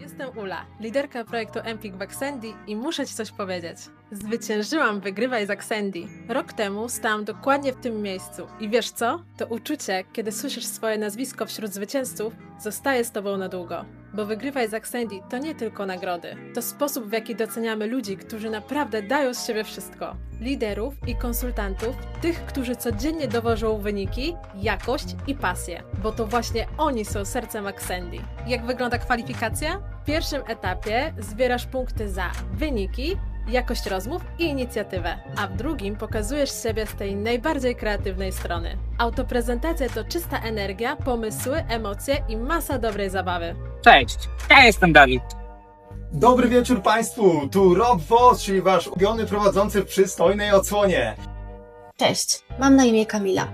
Jestem Ula, liderka projektu Empik w Axendi i muszę Ci coś powiedzieć. Zwyciężyłam Wygrywaj z Axendi. Rok temu stałam dokładnie w tym miejscu i wiesz co? To uczucie, kiedy słyszysz swoje nazwisko wśród zwycięzców, zostaje z Tobą na długo. Bo Wygrywaj z Axendi to nie tylko nagrody. To sposób, w jaki doceniamy ludzi, którzy naprawdę dają z siebie wszystko. Liderów i konsultantów, tych, którzy codziennie dowożą wyniki, jakość i pasję. Bo to właśnie oni są sercem Axendi. Jak wygląda kwalifikacja? W pierwszym etapie zbierasz punkty za wyniki, jakość rozmów i inicjatywę, a w drugim pokazujesz siebie z tej najbardziej kreatywnej strony. Autoprezentacja to czysta energia, pomysły, emocje i masa dobrej zabawy. Cześć, ja jestem Dawid. Dobry wieczór Państwu, tu Rob Voss, czyli Wasz ulubiony prowadzący w przystojnej odsłonie. Cześć, mam na imię Kamila.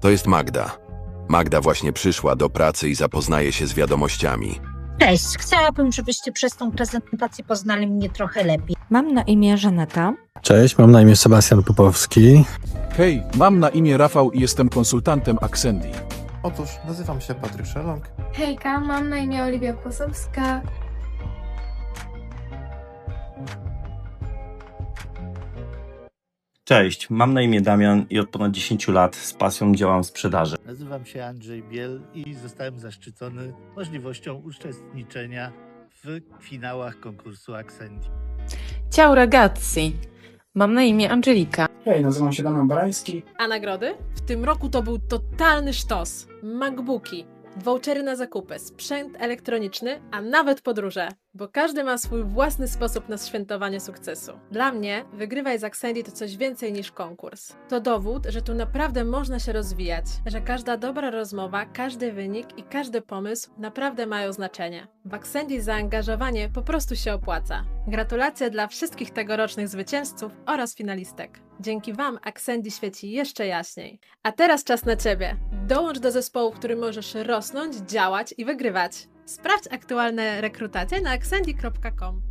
To jest Magda. Magda właśnie przyszła do pracy i zapoznaje się z wiadomościami. Cześć, chciałabym, żebyście przez tą prezentację poznali mnie trochę lepiej. Mam na imię Żaneta. Cześć, mam na imię Sebastian Popowski. Hej, mam na imię Rafał i jestem konsultantem Axendi. Otóż nazywam się Patryk Szelong. Hejka, mam na imię Oliwia Kłosowska. Cześć, mam na imię Damian i od ponad 10 lat z pasją działam w sprzedaży. Nazywam się Andrzej Biel i zostałem zaszczycony możliwością uczestniczenia w finałach konkursu Accendi. Ciao ragazzi. Mam na imię Angelika. Hej, nazywam się Damian Barański. A nagrody? W tym roku to był totalny sztos. MacBooki, vouchery na zakupy, sprzęt elektroniczny, a nawet podróże. Bo każdy ma swój własny sposób na świętowanie sukcesu. Dla mnie wygrywaj z Accendi to coś więcej niż konkurs. To dowód, że tu naprawdę można się rozwijać, że każda dobra rozmowa, każdy wynik i każdy pomysł naprawdę mają znaczenie. W Accendi zaangażowanie po prostu się opłaca. Gratulacje dla wszystkich tegorocznych zwycięzców oraz finalistek. Dzięki Wam Accendi świeci jeszcze jaśniej. A teraz czas na Ciebie. Dołącz do zespołu, w którym możesz rosnąć, działać i wygrywać. Sprawdź aktualne rekrutacje na accendi.com.